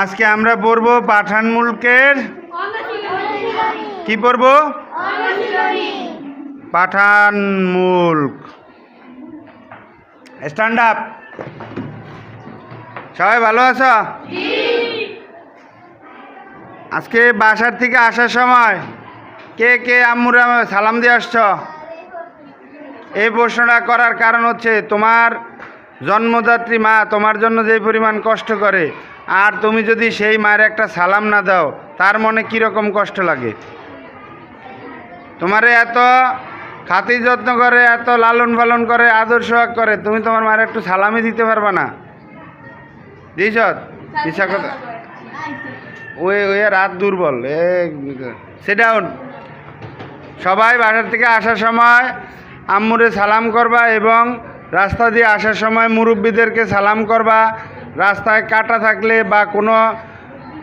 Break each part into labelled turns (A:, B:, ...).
A: আজকে আমরা পড়ব পাঠান মুলকের। কি পড়ব? পাঠান মুল্ক। স্ট্যান্ড আপ সবাই ভালো আছো? আজকে বাসার থেকে আসার সময় কে কে আম্মুরা সালাম দিয়ে আসছ? এই প্রশ্নটা করার কারণ হচ্ছে তোমার জন্মদাত্রী মা, তোমার জন্য যে পরিমাণ কষ্ট করে, আর তুমি যদি সেই মায়ের একটা সালাম না দাও, তার মনে কীরকম কষ্ট লাগে? তোমারে এত খাতির যত্ন করে, এত লালন পালন করে, আদর সোহাগ করে, তুমি তোমার মায়ের একটু সালামই দিতে পারবা না? দিছ ইচ্ছা কথা? ওই ওই রাত দুর্বল, এ সেটাউন সবাই বাসার থেকে আসার সময় আম্মুরে সালাম করবা এবং রাস্তা দিয়ে আসার সময় মুরব্বীদেরকে সালাম করবা। রাস্তায় কাটা থাকলে বা কোনো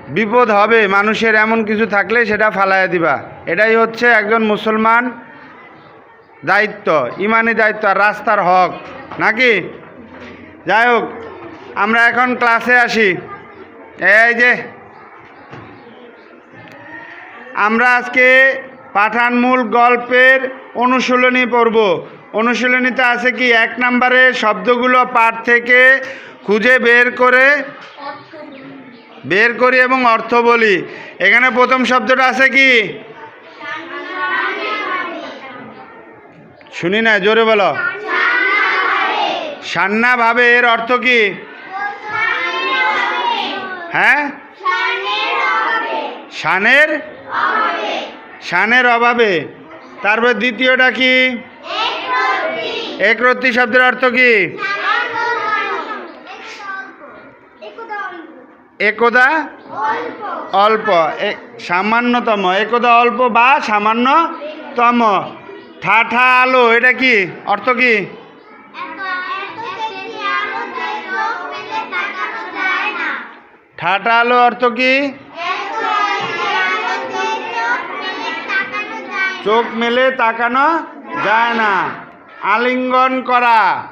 A: বিপদ হবে, মানুষের এমন কিছু থাকলে সেটা ফালাইয়া দিবা। এটাই হচ্ছে একজন মুসলমান দায়িত্ব, ইমানি দায়িত্ব আর রাস্তার হক, নাকি? যাই হোক, আমরা এখন ক্লাসে আসি। এই যে, আমরা আজকে পাঠানমূল গল্পের অনুশীলনী পড়ব। অনুশীলনীতে আছে কি? এক নম্বরে শব্দগুলো পাঠ থেকে খুঁজে বের করে, বের করি এবং অর্থ বলি। এখানে প্রথম শব্দটা আছে কি? শুনি না, জোরে বলো। ভাবে, এর অর্থ কি? হ্যাঁ? শানের শানের অভাবে। তারপর দ্বিতীয়টা কি? একরত্তি শব্দের অর্থ কি? একদা অল্প। সামান্যতম। একদা অল্প বা সামান্যতম। ঠাঠা আলো, এটা কি? অর্থ কি? ঠাঠা আলো অর্থ কি? চোখ মেলে তাকানো যায় না। আলিঙ্গন করা।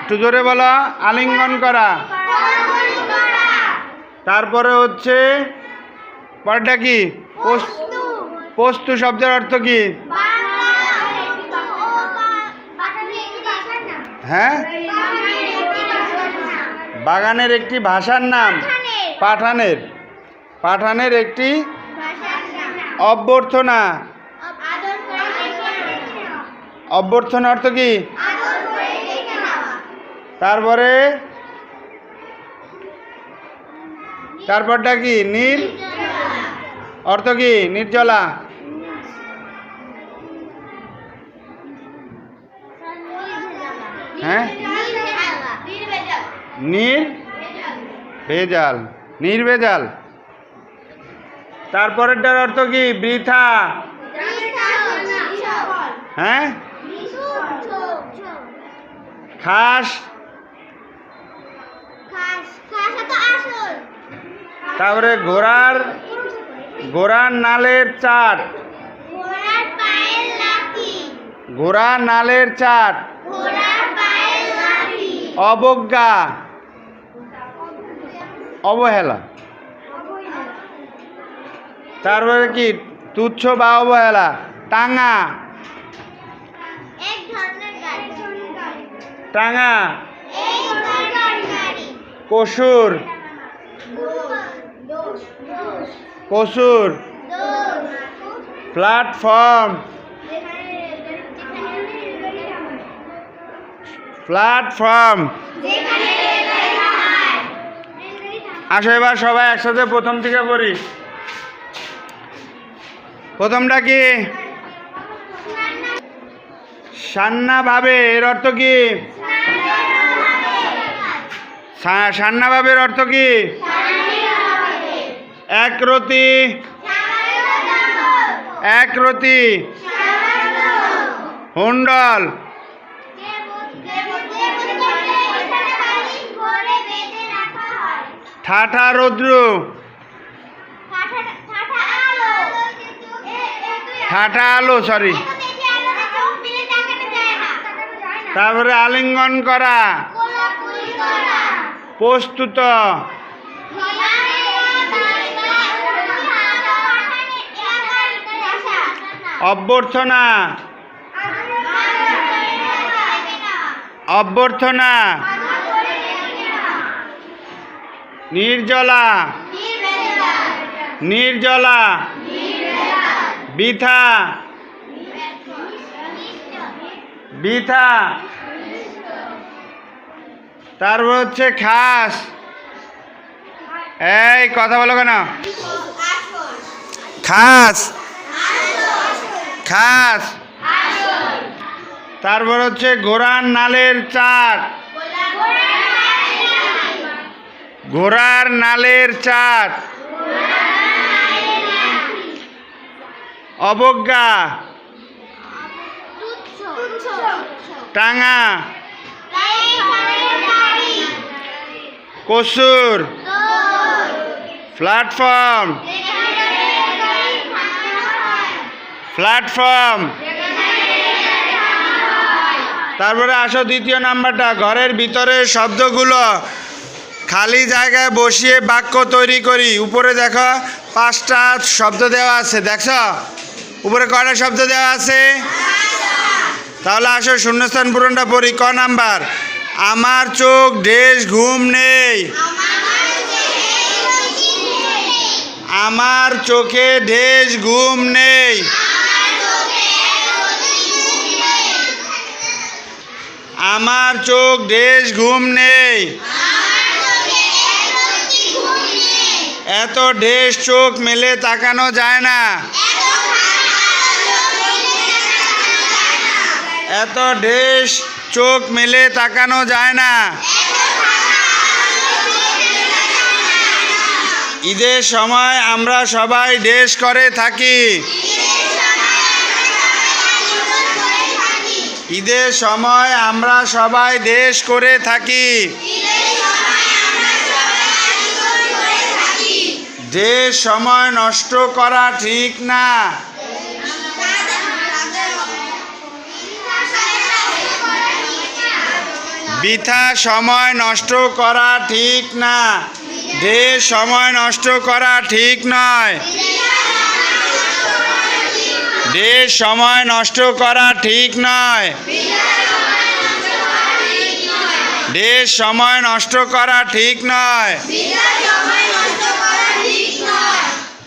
A: একটু জোরে বলো আলিঙ্গন করা। তারপরে হচ্ছে পরটা কি? পোস- পোস্তু শব্দের অর্থ কি? হ্যাঁ? বাগানের একটি ভাষার নাম। পাঠানের। পাঠানের। একটি অভ্যর্থনা। অভ্যর্থনা অর্থ কি? তারপরে? তারপরটা কি? নীল? অর্থ কি? নির্জলা। হ্যাঁ? নির ভেজাল। নির্ভেজাল। তারপরেরটার অর্থ কি? বৃথা। হ্যাঁ? খাস? তারপরে ঘোড়ার ঘোড়ার নালের চাট ঘোড়ার নালের চাট অবজ্ঞা। অবহেলা। তারপরে কি? তুচ্ছ বা অবহেলা। টাঙা। টাঙা কসুর। কসুর। প্ল্যাটফর্ম। প্ল্যাটফর্ম। আসো এবার সবাই একসাথে প্রথম থেকে পড়ি। প্রথমটা কি? সান্না ভাবে এর অর্থ কি? সা- সান্না ভাবের অর্থ কি? একরতি একরতি হুন্ডল। ঠাঠা রৌদ্র। ঠাঠা আলো, সরি। তারপরে আলিঙ্গন করা। প্রস্তুত। অভ্যর্থনা। অভ্যর্থনা। নির্জলা। নির্জলা। বৃথা। বৃথা। তারপর হচ্ছে খাস। এই, কথা বলো কেন? খাস। খাস। তারপর হচ্ছে ঘোড়ার নালের চাট ঘোড়ার নালের চাট অবজ্ঞা। টাঙা কসুর। প্ল্যাটফর্ম। প্ল্যাটফর্ম। তারপরে আসো দ্বিতীয় নাম্বারটা, ঘরের ভিতরে শব্দগুলো খালি জায়গায় বসিয়ে বাক্য তৈরি করি। উপরে দেখো, পাঁচটা শব্দ দেওয়া আছে, দেখছ? উপরে কয়টা শব্দ দেওয়া আছে? তাহলে আসো, শূন্যস্থান পূরণটা পড়ি, ক নাম্বার? আমার চোখ, দেশ, ঘুম নেই। আমার চোখে ঢেস ঘুম নেই। আমার চোখ ঢেস ঘুম নেই। এত ঢেস চোখ মেলে তাকানো যায় না। এত ঢেস চোখ মেলে তাকানো যায় না। ঈদের সময় আমরা সবাই ড্রেস করে থাকি। ঈদের সময় আমরা সবাই ড্রেস করে থাকি। ড্রেস সময় নষ্ট করা ঠিক না। বৃথা সময় নষ্ট করা ঠিক না। ড্রেস সময় নষ্ট করা ঠিক নয়। ড্রেস সময় নষ্ট করা ঠিক নয়। ড্রেস সময় নষ্ট করা ঠিক নয়।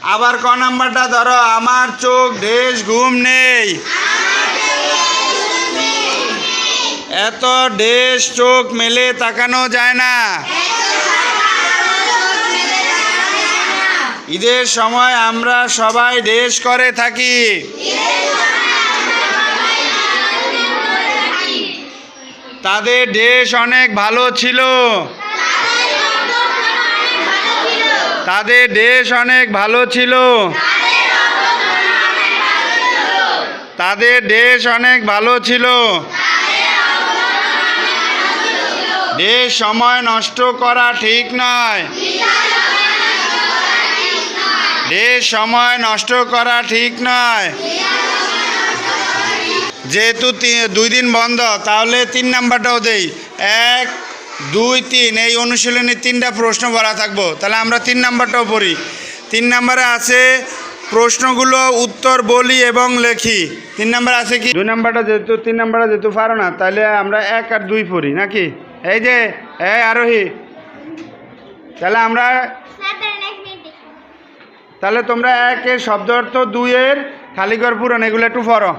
A: আবার ক নাম্বারটা ধরো, আমার চোখ দেশ ঘুম নেই। এত ড্রেস চোখ মেলে তাকানো যায় না। ঈদের সময় আমরা সবাই ড্রেস করে থাকি। তাদের ড্রেস অনেক ভালো ছিল। তাদের ড্রেস অনেক ভালো ছিল। তাদের ড্রেস অনেক ভালো ছিল। ড্রেস সময় নষ্ট করা ঠিক নয় এ সময় নষ্ট করা ঠিক নয় যেহেতু দুই দিন বন্ধ, তাহলে তিন নাম্বারটাও দেই। এক, দুই, তিন, এই অনুশীলনে তিনটা প্রশ্ন ভরা থাকব। তাহলে আমরা তিন নাম্বারটাও পড়ি। তিন নাম্বারে আছে প্রশ্নগুলো উত্তর বলি এবং লেখি। তিন নাম্বার আছে কি? দুই নাম্বারটা যেহেতু তিন নাম্বারটা যেহেতু পারো না, তাহলে আমরা এক আর দুই পড়ি, নাকি? এই যে এই আরোহী। তাহলে আমরা তাহলে তোমরা একের শব্দ অর্থ দুইয়ের খালিগড় পূরণ এগুলো একটু পড়ো।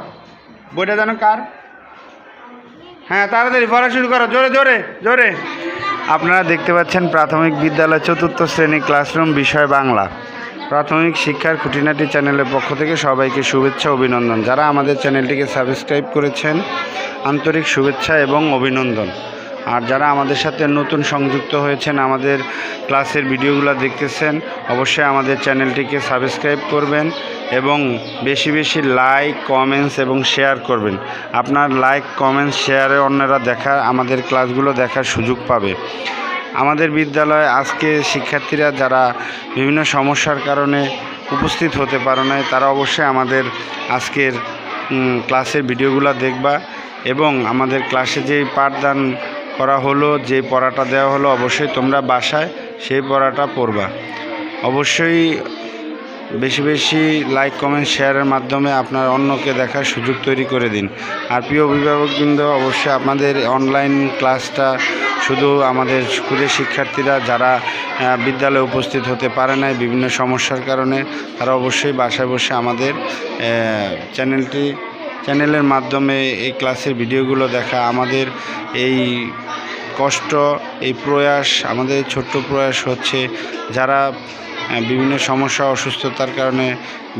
A: বইটা জানো কার? হ্যাঁ তাড়াতাড়ি পড়া শুরু করো। জোরে জোরে জোরে। আপনারা দেখতে পাচ্ছেন প্রাথমিক বিদ্যালয় চতুর্থ শ্রেণি ক্লাসরুম বিষয় বাংলা। প্রাথমিক শিক্ষার খুঁটিনাটি চ্যানেলের পক্ষ থেকে সবাইকে শুভেচ্ছা অভিনন্দন। যারা আমাদের চ্যানেলটিকে সাবস্ক্রাইব করেছেন আন্তরিক শুভেচ্ছা এবং অভিনন্দন। আর যারা আমাদের সাথে নতুন সংযুক্ত হয়েছেন, আমাদের ক্লাসের ভিডিওগুলো দেখতেছেন, অবশ্যই আমাদের চ্যানেলটিকে সাবস্ক্রাইব করবেন এবং বেশি বেশি লাইক, কমেন্টস এবং শেয়ার করবেন। আপনার লাইক, কমেন্টস, শেয়ারে অন্যরা দেখা, আমাদের ক্লাসগুলো দেখার সুযোগ পাবে। আমাদের বিদ্যালয়ে আজকে শিক্ষার্থীরা যারা বিভিন্ন সমস্যার কারণে উপস্থিত হতে পারে নাই, তারা অবশ্যই আমাদের আজকের ক্লাসের ভিডিওগুলো দেখবা এবং আমাদের ক্লাসে যেই পাঠদান করা হলো, যে পড়াটা দেওয়া হলো, অবশ্যই তোমরা বাসায় সেই পড়াটা পড়বা। অবশ্যই বেশি বেশি লাইক কমেন্ট শেয়ারের মাধ্যমে আপনার অন্যকে দেখার সুযোগ তৈরি করে দিন। আর প্রিয় অভিভাবকবৃন্দ, অবশ্যই আপনাদের অনলাইন ক্লাসটা শুধু আমাদের স্কুলের শিক্ষার্থীরা, যারা বিদ্যালয়ে উপস্থিত হতে পারে নাই, বিভিন্ন সমস্যার কারণে, তারা অবশ্যই বাসায় বসে আমাদের চ্যানেলটি চ্যানেলের মাধ্যমে এই ক্লাসের ভিডিওগুলো দেখা, আমাদের এই কষ্ট, এই প্রয়াস, আমাদের ছোট্ট প্রয়াস হচ্ছে যারা বিভিন্ন সমস্যা, অসুস্থতার কারণে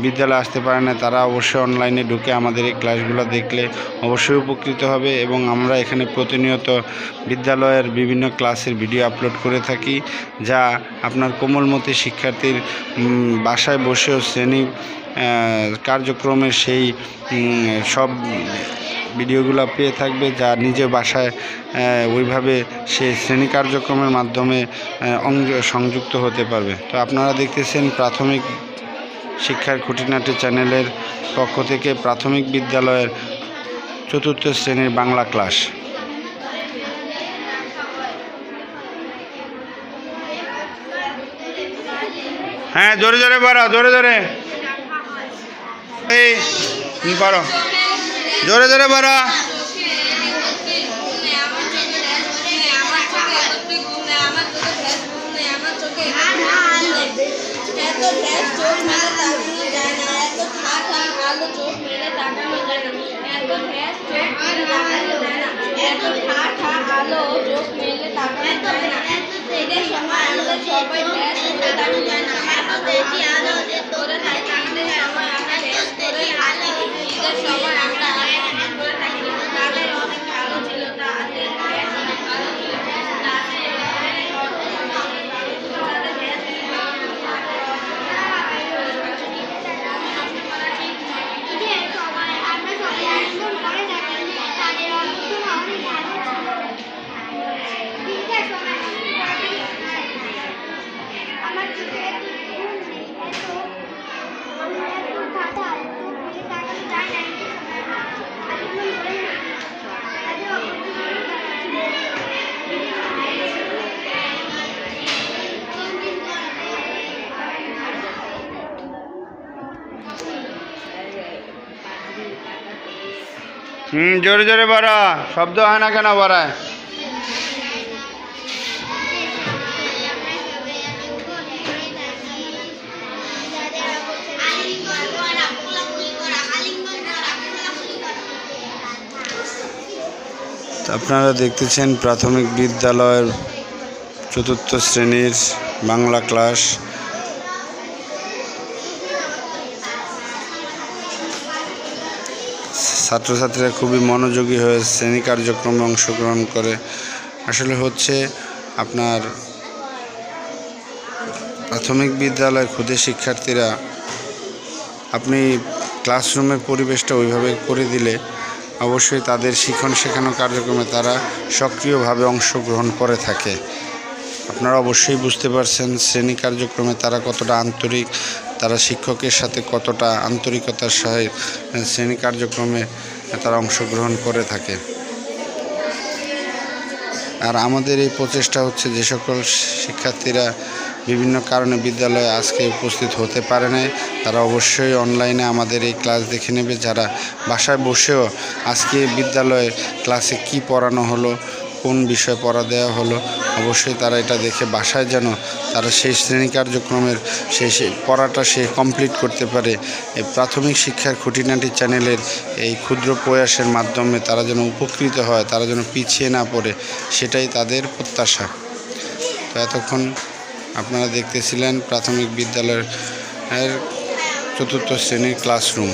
A: বিদ্যালয়ে আসতে পারে না, তারা অবশ্যই অনলাইনে ঢুকে আমাদের এই ক্লাসগুলো দেখলে অবশ্যই উপকৃত হবে এবং আমরা এখানে প্রতিনিয়ত বিদ্যালয়ের বিভিন্ন ক্লাসের ভিডিও আপলোড করে থাকি, যা আপনার কোমলমতি শিক্ষার্থীর বাসায় বসেও শ্রেণি কার্যক্রমের সেই সব ভিডিওগুলো পেয়ে থাকবে যা নিজে বাসায় ওইভাবে সে শ্রেণি কার্যক্রমের মাধ্যমে সংযুক্ত হতে পারবে। তো আপনারা দেখতেছেন প্রাথমিক শিক্ষার খুঁটিনাটি চ্যানেলের পক্ষ থেকে প্রাথমিক বিদ্যালয়ের চতুর্থ শ্রেণির বাংলা ক্লাস। হ্যাঁ জোরে জোরে বাড়াও, জোরে জোরে। এই পারো জোরে জোরে বাড়া
B: সবাই
A: হুম, জোরে জোরে বাড়া। শব্দ হয় না কেন বাড়ায়? আপনারা দেখতেছেন প্রাথমিক বিদ্যালয়ের চতুর্থ শ্রেণির বাংলা ক্লাস। ছাত্রছাত্রীরা খুবই মনোযোগী হয়ে শ্রেণি কার্যক্রমে অংশগ্রহণ করে। আসলে হচ্ছে আপনার প্রাথমিক বিদ্যালয় ক্ষুদে শিক্ষার্থীরা আপনি ক্লাসরুমের পরিবেশটা ওইভাবে করে দিলে অবশ্যই তাদের শিখন শেখানো কার্যক্রমে তারা সক্রিয়ভাবে অংশগ্রহণ করে থাকে। আপনারা অবশ্যই বুঝতে পারছেন শ্রেণি কার্যক্রমে তারা কতটা আন্তরিক তারা শিক্ষকের সাথে কতটা আন্তরিকতার সহায় শ্রেণি কার্যক্রমে তারা অংশগ্রহণ করে থাকে। আর আমাদের এই প্রচেষ্টা হচ্ছে যে সকল শিক্ষার্থীরা বিভিন্ন কারণে বিদ্যালয়ে আজকে উপস্থিত হতে পারে নাই, তারা অবশ্যই অনলাইনে আমাদের এই ক্লাস দেখে নেবে, যারা বাসায় বসেও আজকে বিদ্যালয়ে ক্লাসে কি পড়ানো হলো কোন বিষয় পড়া দেওয়া হলো, অবশ্যই তারা এটা দেখে বাসায় যেন তারা সেই শ্রেণি কার্যক্রমের সেই পড়াটা সে কমপ্লিট করতে পারে। এই প্রাথমিক শিক্ষার খুঁটিনাটি চ্যানেলের এই ক্ষুদ্র প্রয়াসের মাধ্যমে তারা যেন উপকৃত হয়, তারা যেন পিছিয়ে না পড়ে, সেটাই তাদের প্রত্যাশা। তো এতক্ষণ আপনারা দেখতেছিলেন প্রাথমিক বিদ্যালয়ের চতুর্থ শ্রেণির ক্লাসরুম